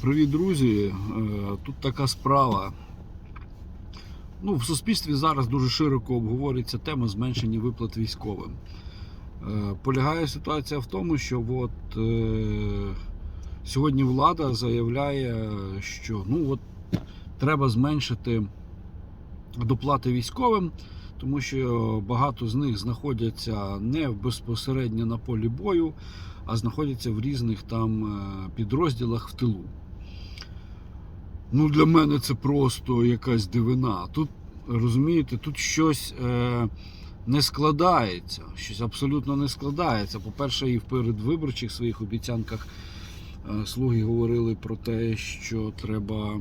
Привіт, друзі. Е, Тут така справа. Ну, в суспільстві зараз дуже широко обговорюється тема зменшення виплат військовим. Е, Полягає ситуація в тому, що от, е, сьогодні влада заявляє, що ну, от, треба зменшити доплати військовим, тому що багато з них знаходяться не безпосередньо на полі бою, а знаходяться в різних там підрозділах в тилу. Ну, для мене це просто якась дивина. Тут, розумієте, тут щось е, не складається. Щось абсолютно не складається. По-перше, і в передвиборчих своїх обіцянках е, слуги говорили про те, що треба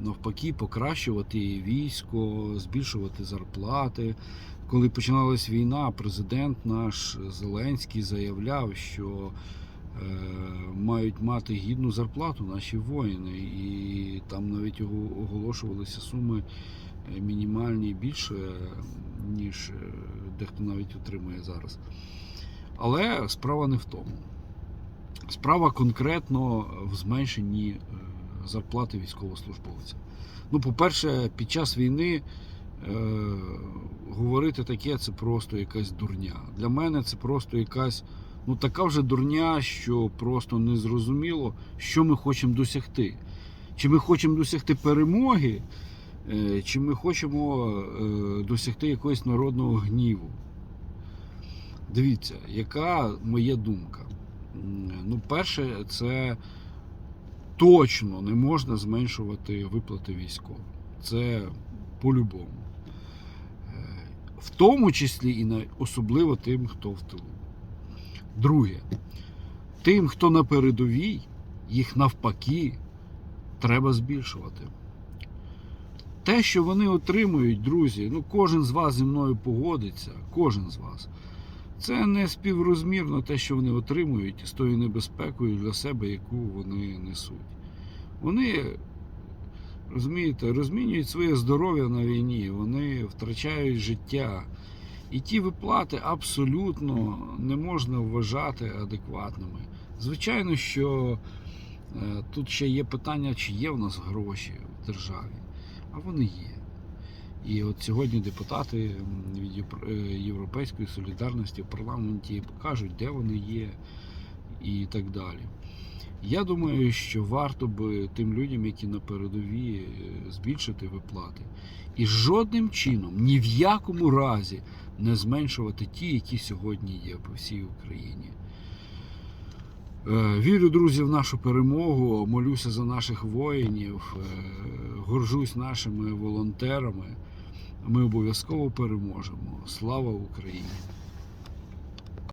навпаки покращувати військо, збільшувати зарплати. Коли починалась війна, президент наш Зеленський заявляв, що мають мати гідну зарплату наші воїни, і там навіть оголошувалися суми е, мінімальні більше, ніж е, дехто навіть отримує зараз. Але справа не в тому. Справа конкретно в зменшенні е, зарплати військовослужбовця. Ну, по-перше, під час війни е, говорити таке це просто якась дурня. Для мене це просто якась ну така вже дурня, що просто не зрозуміло, що ми хочемо досягти. Чи ми хочемо досягти перемоги, е, чи ми хочемо е, досягти якогось народного гніву. Дивіться, яка моя думка? Ну, перше, це точно не можна зменшувати виплати військовим. Це по-любому. Е, В тому числі і особливо тим, хто в тилу. Друге, тим, хто на передовій, їх навпаки треба збільшувати. Те, що вони отримують, друзі, ну кожен з вас зі мною погодиться, кожен з вас. Це не співрозмірно те, що вони отримують з тою небезпекою для себе, яку вони несуть. Вони, розумієте, розмінюють своє здоров'я на війні, вони втрачають життя. І ті виплати абсолютно не можна вважати адекватними. Звичайно, що е, тут ще є питання, чи є в нас гроші в державі, а вони є. І от сьогодні депутати від е, Європейської солідарності в парламенті покажуть, де вони є і так далі. Я думаю, що варто би тим людям, які на передовій, е, збільшити виплати. І жодним чином, ні в якому разі не зменшувати ті, які сьогодні є по всій Україні. Е, Вірю, друзі, в нашу перемогу, молюся за наших воїнів, е, горжусь нашими волонтерами. Ми обов'язково переможемо. Слава Україні!